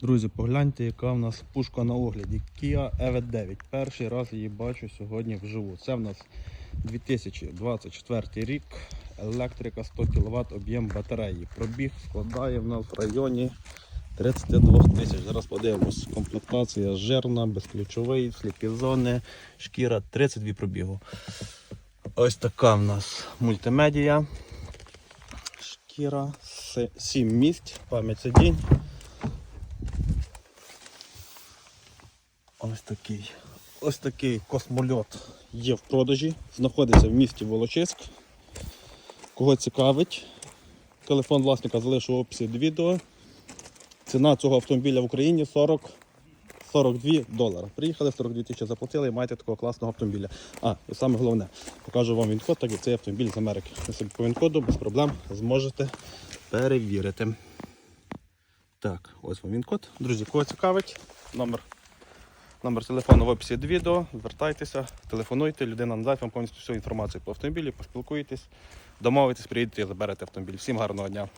Друзі, погляньте, яка в нас пушка на огляді. Kia EV9. Перший раз її бачу сьогодні вживу. Це в нас 2024 рік. Електрика 100 кВт, об'єм батареї. Пробіг складає в нас в районі 32 тисяч. Зараз подивимось. Комплектація жирна, безключовий, сліпі зони, шкіра 32 пробігу. Ось така в нас мультимедія. Шкіра, 7 місць, пам'ять сидінь. Ось такий. Ось такий космольот є в продажі. Знаходиться в місті Волочиськ. Кого цікавить, телефон власника залишу в описі відео. Ціна цього автомобіля в Україні 40 42 долари. Приїхали, 42 тисячі заплатили і маєте такого класного автомобіля. А, і саме головне, покажу вам він-код, так як цей автомобіль з Америки. Ви по він-коду без проблем зможете перевірити. Так, ось вам він-код. Друзі, кого цікавить, номер Номер телефону в описі до відео. Звертайтеся, телефонуйте, людина надасть вам повністю всю інформацію по автомобілі, поспілкуєтесь, домовитесь, приїдете і заберете автомобіль. Всім гарного дня!